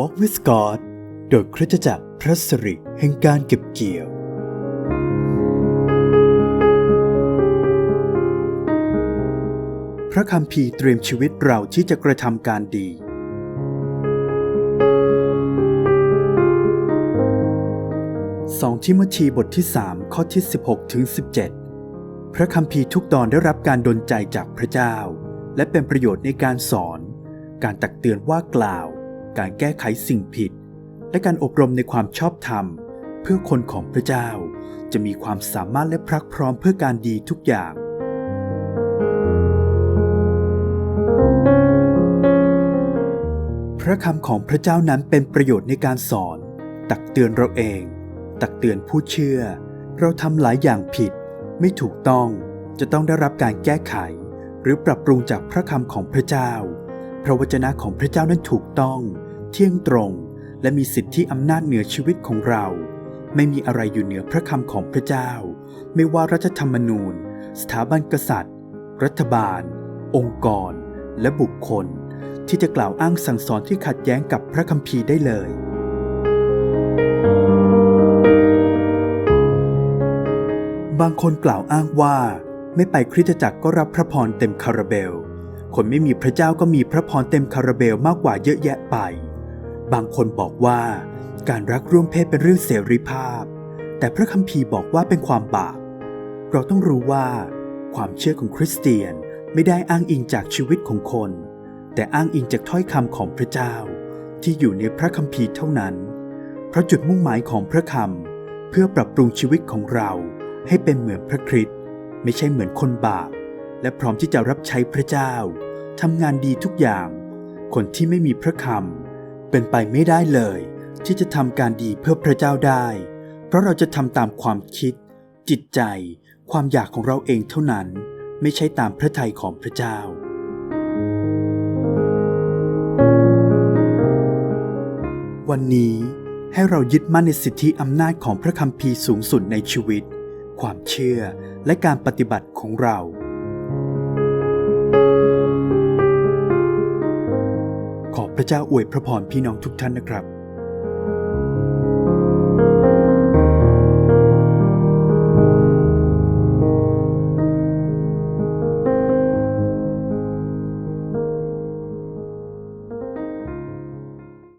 Walk with God โดยคริสตจักรพระสิริแห่งการเก็บเกี่ยว พระคำพีเตรียมชีวิตเราที่จะกระทำการดี 2 ทิโมธีบทที่ 3 ข้อที่ 16 ถึง 17 พระคำพีทุกตอนได้รับการดลใจจากพระเจ้า และเป็นประโยชน์ในการสอน การตักเตือนว่ากล่าว การแก้ไขสิ่งผิด และการอบรมในความชอบธรรม เพื่อคนของพระเจ้า จะมีความสามารถและพรักพร้อมเพื่อการดีทุกอย่าง พระคำของพระเจ้านั้นเป็นประโยชน์ในการสอน ตักเตือนเราเอง ตักเตือนผู้เชื่อ เราทำหลายอย่างผิด ไม่ถูกต้องจะต้องได้รับการแก้ไข หรือปรับปรุงจากพระคำของพระเจ้า พระวจนะของพระเจ้านั้นถูกต้อง เที่ยงตรง และมีสิทธิอำนาจเหนือชีวิตของเรา ไม่มีอะไรอยู่เหนือพระคำของพระเจ้า ไม่ว่ารัฐธรรมนูญ สถาบันกษัตริย์ รัฐบาล องค์กร และบุคคล ที่จะกล่าวอ้างสั่งสอนที่ขัดแย้งกับพระคัมภีร์ได้เลย บางคนกล่าวอ้างว่า ไม่ไปคริสตจักรก็รับพระพรเต็มคาราเบล คนไม่มีพระเจ้าก็มีพระพรเต็มคาราเบลมากกว่าเยอะแยะไป บางคนบอกว่าการรักร่วมเพศเป็นเรื่องเสรีภาพ แต่พระคัมภีร์บอกว่าเป็นความบาป เราต้องรู้ว่า ความเชื่อของคริสเตียนไม่ได้อ้างอิงจากชีวิตของคน แต่อ้างอิงจากถ้อยคำของพระเจ้า ที่อยู่ในพระคัมภีร์เท่านั้น เพราะจุดมุ่งหมายของพระคำเพื่อปรับปรุงชีวิตของเราให้เป็นเหมือนพระคริสต์ไม่ใช่เหมือนคนบาป และพร้อมที่จะรับใช้พระเจ้าทำงานดีทุกอย่าง คนที่ไม่มีพระคำเป็นไปไม่ได้เลย ที่จะทำการดีเพื่อพระเจ้าได้ เพราะเราจะทำตามความคิด จิตใจ ความอยากของเราเองเท่านั้น ไม่ใช่ตามพระทัยของพระเจ้าวันนี้ให้เรายึดมั่นในสิทธิอำนาจของพระคัมภีร์สูงสุดในชีวิต ความเชื่อและการปฏิบัติของเรา พระเจ้าอวยพระพรพี่น้องทุกท่านนะครับ